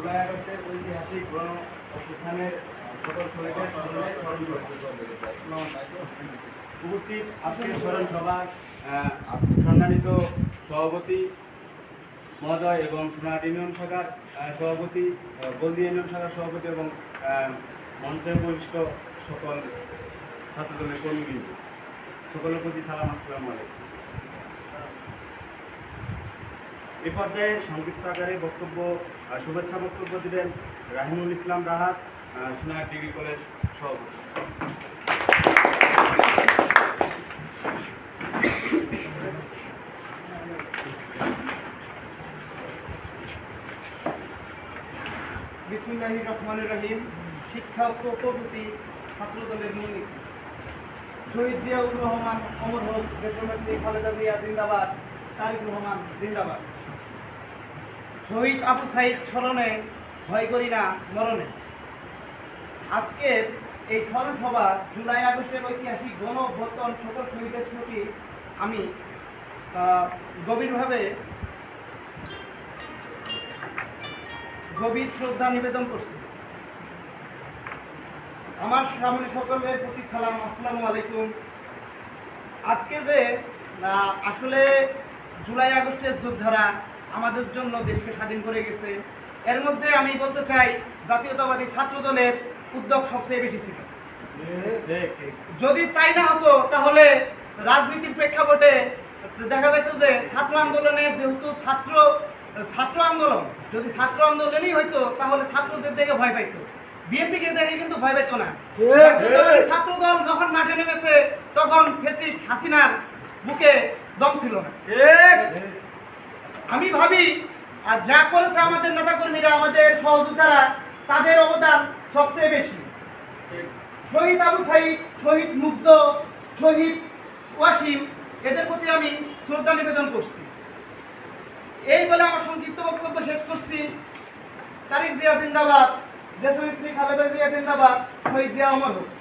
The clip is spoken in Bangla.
ঐতিহাসিক উপস্থিত আজকের স্মরণ সভার সম্মানিত সভাপতি মহোদয় এবং সোনাহাট ইউনিয়ন শাখার সভাপতি বলদি ইউনিয়ন শাখার সভাপতি এবং মঞ্চে বরিষ্ঠ সকল ছাত্রদলের কর্মী সকলের প্রতি সালাম, আসসালাম আলাইকুম। এ পর্যায়ে সংক্ষিপ্ত আকারে বক্তব্য শুভেচ্ছা বক্তব্য দিলেন রাহিমুল ইসলাম রাহাত সোনাহাট ডিগ্রি কলেজ সভাপতি। বিসমুল্লাহ রহমানুর রহিম। শিক্ষা পদ্ধতি ছাত্রদলের মূলনীতি। শহীদ জিয়াউর রহমান, অমর হোক দেশনেত্রী খালেদা জিয়া, জিন্দাবাদ। তারিক রহমান, জিন্দাবাদ। শহীদ আবু সাইদ স্মরণে ভয় করি না, মরণে। আজকের এই স্মরণ সভা জুলাই আগস্টের ঐতিহাসিক গণ অভ্যর্থন সকল শহীদের প্রতি আমি গভীরভাবে গভীর শ্রদ্ধা নিবেদন করছি। আমার সামনে সকলের প্রতি সালাম, আসসালামু আলাইকুম। আজকে যে আসলে জুলাই আগস্টের যোদ্ধারা আমাদের জন্য দেশকে স্বাধীন করে গেছে। এর মধ্যে আমি বলতে চাই জাতীয়তাবাদী ছাত্র দলের উদ্যোগ সবচেয়ে বেশি ছিল। যদি তাই না হতো তাহলে রাজনীতির প্রেক্ষাপটে দেখা যেত যে ছাত্র আন্দোলনে যেহেতু ছাত্র ছাত্র আন্দোলন যদি ছাত্র আন্দোলনই হইতো তাহলে ছাত্রদের দেখে ভয় পাইতো। বিএনপিকে দেখে কিন্তু ভয় পাইতো না। ছাত্র দল যখন মাঠে নেমেছে তখন ফেসিস্ট হাসিনার বুকে দম ছিল না। আমি ভাবি আর যা করেছে আমাদের নেতাকর্মীরা আমাদের সহযোদ্ধারা তাদের অবদান সবচেয়ে বেশি। শহীদ আবু সাইদ শহীদ মুগ্ধ শহীদ ওয়াসিম এদের প্রতি আমি শ্রদ্ধা নিবেদন করছি। এই বলে আমার সংক্ষিপ্ত বক্তব্য শেষ করছি। তারিক জিয়া জিন্দাবাদ দেশনেত্রী খালেদা জিয়া জিন্দাবাদ শহীদ জিয়া অমর হোক।